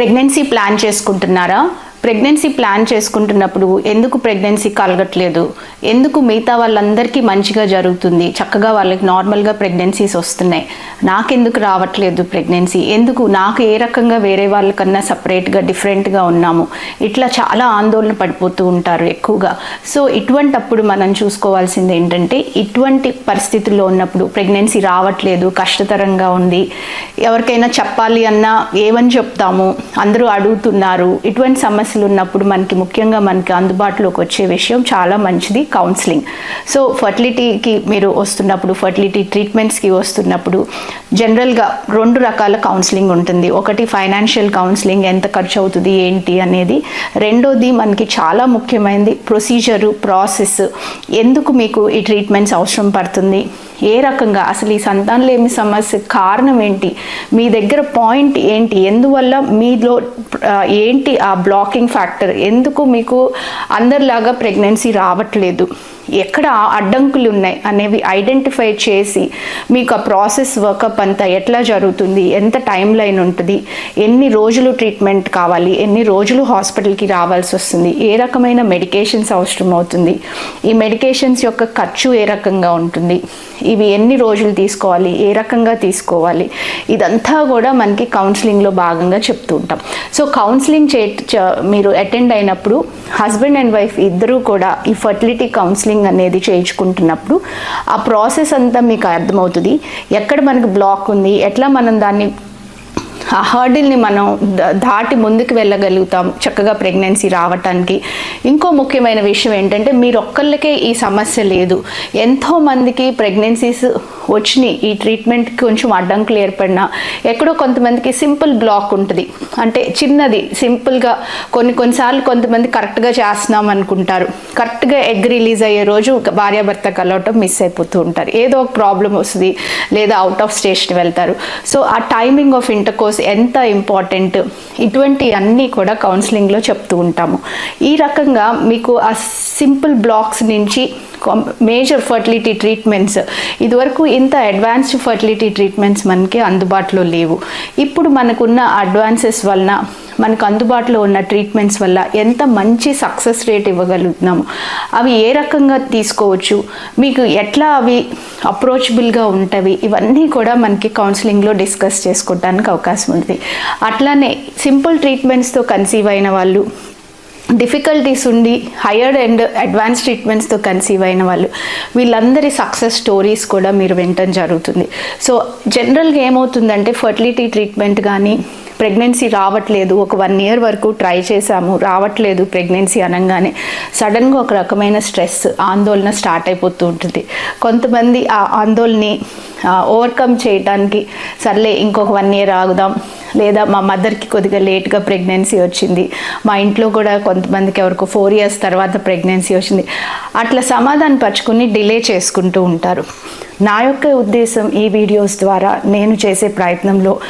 Pregnancy plan చేసుకుంటున్నారా? Pregnancy plan చేసుకుంటున్నప్పుడు ఎందుకు ప్రెగ్నెన్సీ కలగట్లేదు? ఎందుకు మిగతా వాళ్ళందరికీ మంచిగా జరుగుతుంది? చక్కగా వాళ్ళకి నార్మల్గా ప్రెగ్నెన్సీస్ వస్తున్నాయి. నాకెందుకు రావట్లేదు ప్రెగ్నెన్సీ? ఎందుకు? నాకు ఏ రకంగా వేరే వాళ్ళకన్నా సపరేట్గా డిఫరెంట్గా ఉన్నాము? ఇట్లా చాలా ఆందోళన పడిపోతూ ఉంటారు ఎక్కువగా. సో ఇటువంటప్పుడు మనం చూసుకోవాల్సింది ఏంటంటే ఇటువంటి పరిస్థితుల్లో ఉన్నప్పుడు ప్రెగ్నెన్సీ రావట్లేదు కష్టతరంగా ఉంది. ఎవరికైనా చెప్పాలి అన్నా ఏమని చెప్తాము? అందరూ అడుగుతున్నారు. ఇటువంటి సమస్య సమస్యలు ఉన్నప్పుడు మనకి ముఖ్యంగా మనకి అందుబాటులోకి వచ్చే విషయం చాలా మంచిది కౌన్సిలింగ్ సో ఫర్టిలిటీకి మీరు వస్తున్నప్పుడు ఫర్టిలిటీ ట్రీట్మెంట్స్కి వస్తున్నప్పుడు జనరల్గా రెండు రకాల కౌన్సిలింగ్ ఉంటుంది. ఒకటి ఫైనాన్షియల్ కౌన్సిలింగ్ ఎంత ఖర్చు అవుతుంది ఏంటి అనేది. రెండోది మనకి చాలా ముఖ్యమైనది ప్రొసీజరు ప్రాసెస్. ఎందుకు మీకు ఈ ట్రీట్మెంట్స్ అవసరం పడుతుంది? ఏ రకంగా? అసలు ఈ సంతానలేమి సమస్య కారణం ఏంటి? మీ దగ్గర పాయింట్ ఏంటి? ఎందువల్ల మీలో ఏంటి ఆ బ్లాకింగ్ ఫ్యాక్టర్? ఎందుకు మీకు అందరిలాగా ప్రెగ్నెన్సీ రావట్లేదు? ఎక్కడ అడ్డంకులు ఉన్నాయి అనేవి ఐడెంటిఫై చేసి మీకు ఆ ప్రాసెస్ వర్కప్ అంతా ఎట్లా జరుగుతుంది ఎంత టైం లైన్ ఉంటుంది ఎన్ని రోజులు ట్రీట్మెంట్ కావాలి ఎన్ని రోజులు హాస్పిటల్కి రావాల్సి వస్తుంది ఏ రకమైన మెడికేషన్స్ అవసరం అవుతుంది ఈ మెడికేషన్స్ యొక్క ఖర్చు ఏ రకంగా ఉంటుంది ఇవి ఎన్ని రోజులు తీసుకోవాలి ఏ రకంగా తీసుకోవాలి ఇదంతా కూడా మనకి కౌన్సిలింగ్లో భాగంగా చెప్తూ ఉంటాం. సో కౌన్సిలింగ్ చే మీరు అటెండ్ అయినప్పుడు హస్బెండ్ అండ్ వైఫ్ ఇద్దరూ కూడా ఈ ఫర్టిలిటీ కౌన్సిలింగ్ అనేది చేయించుకుంటున్నప్పుడు ఆ ప్రాసెస్ అంతా మీకు అర్థమవుతుంది. ఎక్కడ మనకు బ్లాక్ ఉంది ఎట్లా మనం దాన్ని ఆ హర్డిల్ని మనం దాటి ముందుకు వెళ్ళగలుగుతాం చక్కగా ప్రెగ్నెన్సీ రావటానికి. ఇంకో ముఖ్యమైన విషయం ఏంటంటే మీరు ఒక్కళ్ళకే ఈ సమస్య లేదు. ఎంతో మందికి ప్రెగ్నెన్సీస్ వచ్చినాయి. ఈ ట్రీట్మెంట్కి కొంచెం అడ్డంకులు ఏర్పడినా ఎక్కడో కొంతమందికి సింపుల్ బ్లాక్ ఉంటుంది. అంటే చిన్నది సింపుల్గా కొన్ని కొన్నిసార్లు కొంతమంది కరెక్ట్గా చేస్తున్నాం అనుకుంటారు. కరెక్ట్గా ఎగ్ రిలీజ్ అయ్యే రోజు ఒక భార్యాభర్త కలవటం మిస్ అయిపోతూ ఉంటారు. ఏదో ఒక ప్రాబ్లం వస్తుంది లేదా అవుట్ ఆఫ్ స్టేషన్ వెళ్తారు. సో ఆ టైమింగ్ ఆఫ్ ఇంటర్ కోర్స్ ఎంత ఇంపార్టెంట్ ఇటువంటి అన్నీ కూడా కౌన్సిలింగ్లో చెప్తూ ఉంటాము. ఈ రకంగా మీకు ఆ సింపుల్ బ్లాక్స్ నుంచి మేజర్ ఫర్టిలిటీ ట్రీట్మెంట్స్ ఇదివరకు ఇంత అడ్వాన్స్డ్ ఫర్టిలిటీ ట్రీట్మెంట్స్ మనకి అందుబాటులో లేవు. ఇప్పుడు మనకున్న అడ్వాన్సెస్ వలన మనకు అందుబాటులో ఉన్న ట్రీట్మెంట్స్ వల్ల ఎంత మంచి సక్సెస్ రేట్ ఇవ్వగలుగుతున్నాము? అవి ఏ రకంగా తీసుకోవచ్చు? మీకు ఎట్లా అవి అప్రోచబుల్గా ఉంటవి? ఇవన్నీ కూడా మనకి కౌన్సిలింగ్లో డిస్కస్ చేసుకోవడానికి అవకాశం ఉంది. అట్లానే సింపుల్ ట్రీట్మెంట్స్తో కన్సీవ్ అయిన వాళ్ళు డిఫికల్టీస్ ఉండి హయ్యర్ అండ్ అడ్వాన్స్ ట్రీట్మెంట్స్తో కన్సీవ్ అయిన వాళ్ళు వీళ్ళందరి సక్సెస్ స్టోరీస్ కూడా మీరు వినటం జరుగుతుంది. సో జనరల్గా ఏమవుతుందంటే ఫర్టిలిటీ ట్రీట్మెంట్ కానీ ప్రెగ్నెన్సీ రావట్లేదు. ఒక వన్ ఇయర్ వరకు ట్రై చేశాము. రావట్లేదు ప్రెగ్నెన్సీ అనగానే సడన్గా ఒక రకమైన స్ట్రెస్ ఆందోళన స్టార్ట్ అయిపోతూ ఉంటుంది. కొంతమంది ఆ ఆందోళనని ఓవర్కమ్ చేయడానికి సర్లే ఇంకొక వన్ ఇయర్ ఆగుదాం. లేదా మా మదర్కి కొద్దిగా లేట్గా ప్రెగ్నెన్సీ వచ్చింది. మా ఇంట్లో కూడా కొంతమందికి ఎవరికో ఫోర్ ఇయర్స్ తర్వాత ప్రెగ్నెన్సీ వచ్చింది. అట్లా సమాధానం పరుచుకుని డిలే చేసుకుంటూ ఉంటారు. నా యొక్క ఉద్దేశం ఈ వీడియోస్ ద్వారా నేను చేసే ప్రయత్నంలో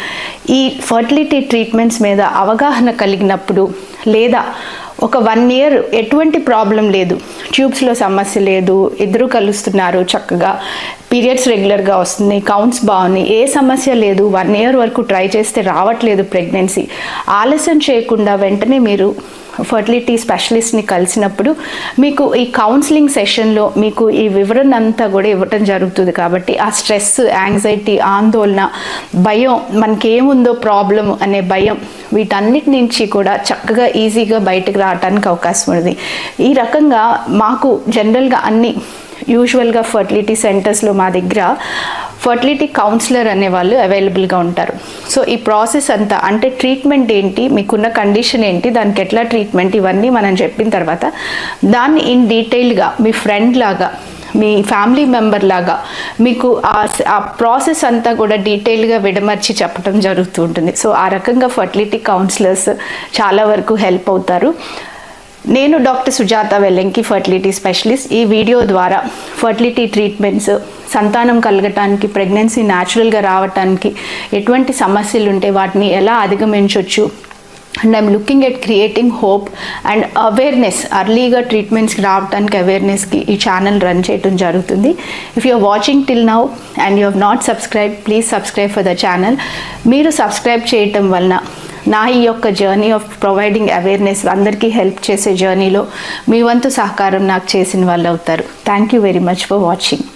ఈ ఫర్టిలిటీ ట్రీట్మెంట్స్ మీద అవగాహన కలిగినప్పుడు లేదా ఒక వన్ ఇయర్ ఎటువంటి ప్రాబ్లం లేదు. ట్యూబ్స్లో సమస్య లేదు. ఇద్దరు కలుస్తున్నారు చక్కగా. పీరియడ్స్ రెగ్యులర్గా వస్తుంది కౌంట్స్ బాగున్నాయి. ఏ సమస్య లేదు. వన్ ఇయర్ వరకు ట్రై చేస్తే రావట్లేదు ప్రెగ్నెన్సీ. ఆలస్యం చేయకుండా వెంటనే మీరు ఫర్టిలిటీ స్పెషలిస్ట్ని కలిసినప్పుడు మీకు ఈ కౌన్సిలింగ్ సెషన్లో మీకు ఈ వివరణ అంతా కూడా ఇవ్వటం జరుగుతుంది కాబట్టి ఆ స్ట్రెస్ యాంగ్జైటీ ఆందోళన భయం మనకి ఏముందో ప్రాబ్లం అనే భయం వీటన్నిటి నుంచి కూడా చక్కగా ఈజీగా బయటకు రావడానికి అవకాశం ఉంది ఈ రకంగా మాకు జనరల్గా అన్ని యూజువల్గా ఫర్టిలిటీ సెంటర్స్లో మా దగ్గర ఫర్టిలిటీ కౌన్సిలర్ అనే వాళ్ళు అవైలబుల్గా ఉంటారు. సో ఈ ప్రాసెస్ అంతా అంటే ట్రీట్మెంట్ ఏంటి మీకున్న కండిషన్ ఏంటి దానికి ఎట్లా ట్రీట్మెంట్ ఇవన్నీ మనం చెప్పిన తర్వాత దాన్ని ఇన్ డీటెయిల్గా మీ ఫ్రెండ్ లాగా మీ ఫ్యామిలీ మెంబర్ లాగా మీకు ఆ ఆ ప్రాసెస్ అంతా కూడా డీటెయిల్గా విడమర్చి చెప్పడం జరుగుతూ ఉంటుంది. సో ఆ రకంగా ఫర్టిలిటీ కౌన్సిలర్స్ చాలా వరకు హెల్ప్ అవుతారు. నేను doctor Sujatha Vellanki fertility specialist. ఈ వీడియో ద్వారా ఫర్టిలిటీ ట్రీట్మెంట్స్ సంతానం కలగటానికి ప్రెగ్నెన్సీ న్యాచురల్గా రావటానికి ఎటువంటి సమస్యలు ఉంటే వాటిని ఎలా అధిగమించవచ్చు and I'm looking at creating hope and awareness అర్లీగా ట్రీట్మెంట్స్కి రావడానికి అవేర్నెస్కి ఈ ఛానల్ రన్ చేయడం జరుగుతుంది. If you watching till now and you have not subscribe please subscribe for the channel మీరు సబ్స్క్రైబ్ చేయటం వలన నా ఈ యొక్క జర్నీ ఆఫ్ ప్రొవైడింగ్ అవేర్నెస్ అందరికీ హెల్ప్ చేసే జర్నీలో మీ వంతు సహకారం నాకు చేసిన వాళ్ళు అవుతారు. Thank you very much for watching